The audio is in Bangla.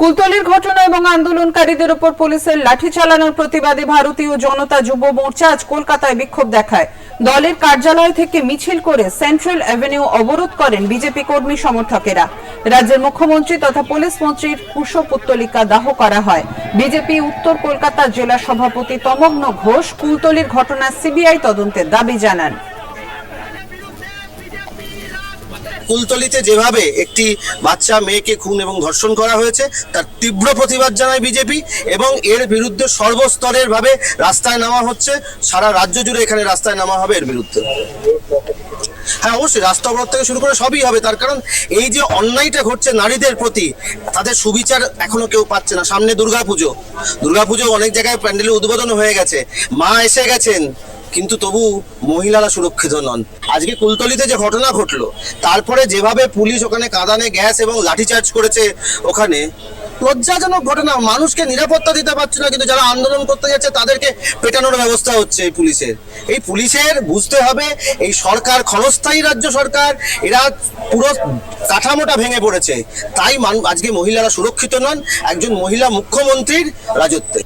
কুলতলির ঘটনা এবং আন্দোলনকারীদের উপর পুলিশের লাঠি চালানোর প্রতিবাদে ভারতীয় জনতা যুব মোর্চা আজ কলকাতায় বিক্ষোভ দেখায়। দলের কার্যালয় থেকে মিছিল করে সেন্ট্রাল অ্যাভিনিউ অবরোধ করেন বিজেপি কর্মী সমর্থকেরা। রাজ্যের মুখ্যমন্ত্রী তথা পুলিশ মন্ত্রীর পুষ্পপুত্তলিকা দাহ করা হয়। বিজেপি উত্তর কলকাতা জেলা সভাপতি তমগ্ন ঘোষ কুলতলির ঘটনার সিবিআই তদন্তের দাবি জানান। কুলতলিতে যেভাবে একটি বাচ্চা, মেয়েকে খুন এবং ধর্ষণ করা হয়েছে, তার তীব্র প্রতিবাদ জানায় বিজেপি এবং এর বিরুদ্ধে সর্বস্তরের ভাবে রাস্তায় নামা হচ্ছে। সারা রাজ্য জুড়ে এখানে রাস্তায় নামা হবে এর বিরুদ্ধে। হ্যাঁ অবশ্যই রাস্তা অবরোধ থেকে শুরু করে সবই হবে। তার কারণ এই যে অন্যায়টা ঘটছে নারীদের প্রতি, তাদের সুবিচার এখনও কেউ পাচ্ছে না। সামনে দুর্গাপুজো। দুর্গাপুজো অনেক জায়গায় প্যান্ডেলে উদ্বোধন হয়ে গেছে। মা এসে গেছেন। কিন্তু তবু মহিলারা সুরক্ষিত নন। আজকে কুলতলিতে যে ঘটনা ঘটলো, তারপরে যেভাবে পুলিশ ওখানে কাঁদানে গ্যাস এবং লাঠিচার্জ করেছে, ওখানে লজ্জাজনক ঘটনা। মানুষকে নিরাপত্তা দিতে পারছে না, কিন্তু যারা আন্দোলন করতে যাচ্ছে, তাদেরকে পেটানোর ব্যবস্থা হচ্ছে এই পুলিশের। এই পুলিশের বুঝতে হবে, এই সরকার ক্ষণস্থায়ী রাজ্য সরকার, এরা পুরো কাঠামোটা ভেঙে পড়েছে। তাই আজকে মহিলারা সুরক্ষিত নন, একজন মহিলা মুখ্যমন্ত্রীর রাজত্বে।